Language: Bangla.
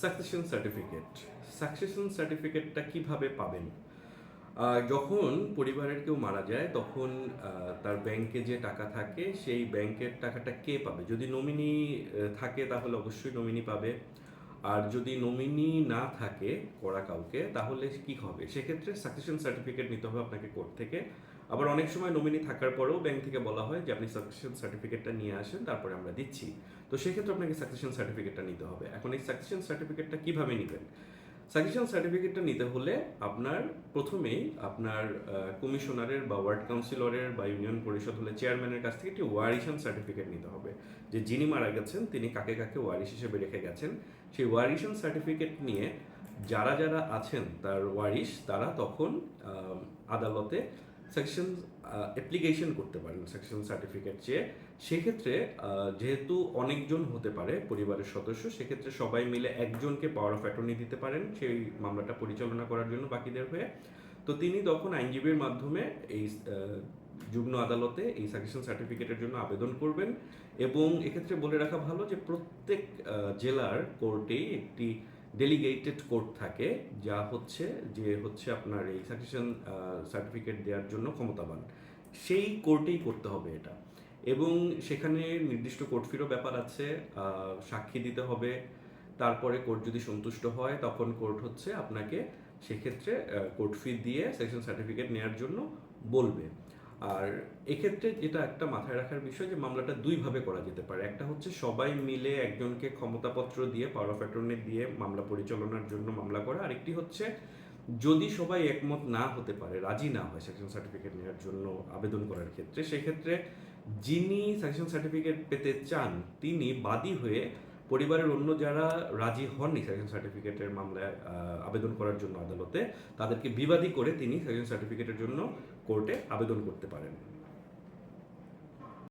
সাকসেশন সার্টিফিকেট সাকসেশন সার্টিফিকেটটা কীভাবে পাবেন? যখন পরিবারের কেউ মারা যায়, তখন তার ব্যাংকে যে টাকা থাকে, সেই ব্যাংকের টাকাটা কে পাবে? যদি নমিনি থাকে, তাহলে অবশ্যই নমিনি পাবে। আর যদি নমিনি না থাকে করা কাউকে, তাহলে কি হবে? সেক্ষেত্রে সাকসেশন সার্টিফিকেট নিতে হবে আপনাকে কোর্ট থেকে। আবার অনেক সময় নমিনি থাকার পরেও ব্যাংক থেকে বলা হয় যে, আপনি সাকসেশন সার্টিফিকেটটা নিয়ে আসেন, তারপরে আমরা দিচ্ছি। তো সেক্ষেত্রে আপনাকে সাকসেশন সার্টিফিকেটটা নিতে হবে। এখন এই সাকসেশন সার্টিফিকেটটা কীভাবে নেবেন? সাকসেশন সার্টিফিকেটটা নিতে হলে আপনার প্রথমেই আপনার কমিশনারের বা ওয়ার্ড কাউন্সিলরের বা ইউনিয়ন পরিষদ হলে চেয়ারম্যানের কাছ থেকে একটি ওয়ারিশন সার্টিফিকেট নিতে হবে। যে যিনি মারা গেছেন, তিনি কাকে কাকে ওয়ারিশ হিসেবে রেখে গেছেন, সেই ওয়ারিশন সার্টিফিকেট নিয়ে যারা যারা আছেন তার ওয়ারিশ, তারা তখন আদালতে সেকশন অ্যাপ্লিকেশন করতে পারেন সেকশন সার্টিফিকেট চেয়ে। সেক্ষেত্রে যেহেতু অনেকজন হতে পারে পরিবারের সদস্য সেক্ষেত্রে সবাই মিলে একজনকে পাওয়ার অফ অ্যাটর্নি দিতে পারেন সেই মামলাটা পরিচালনা করার জন্য বাকিদের হয়ে। তো তিনি তখন আইনজীবীর মাধ্যমে এই আহ, যুগ্ম আদালতে এই সাকসেশন সার্টিফিকেটের জন্য আবেদন করবেন এবং এক্ষেত্রে বলে রাখা ভালো যে প্রত্যেক জেলার কোর্টেই একটি ডেলিগেটেড কোর্ট থাকে, যা হচ্ছে যে হচ্ছে আপনার এই সাকসেশন সার্টিফিকেট দেওয়ার জন্য ক্ষমতাবান। সেই কোর্টেই করতে হবে এটা। এবং সেখানে নির্দিষ্ট কোর্ট ফিরও ব্যাপার আছে সাক্ষী দিতে হবে। তারপরে কোর্ট যদি সন্তুষ্ট হয়, তখন কোর্ট হচ্ছে আপনাকে সেক্ষেত্রে কোর্ট ফি দিয়ে সেকশন সার্টিফিকেট নেওয়ার জন্য বলবে। আর এক্ষেত্রে যেটা একটা মাথায় রাখার বিষয় যে মামলাটা দুইভাবে করা যেতে পারে। একটা হচ্ছে সবাই মিলে একজনকে ক্ষমতাপত্র দিয়ে পাওয়ার অফ অ্যাটর্নি দিয়ে মামলা পরিচালনার জন্য মামলা করা। আরেকটি হচ্ছে যদি সবাই একমত না হতে পারে, রাজি না হয় সেকশন সার্টিফিকেট নেওয়ার জন্য আবেদন করার ক্ষেত্রে, সেক্ষেত্রে যিনি সেকশন সার্টিফিকেট পেতে চান, তিনি বাদী হয়ে পরিবারের অন্য যারা রাজি হননি সেকশন সার্টিফিকেটের মামলায় আবেদন করার জন্য আদালতে, তাদেরকে বিবাদী করে তিনি সেকশন সার্টিফিকেটের জন্য কোর্টে আবেদন করতে পারেন।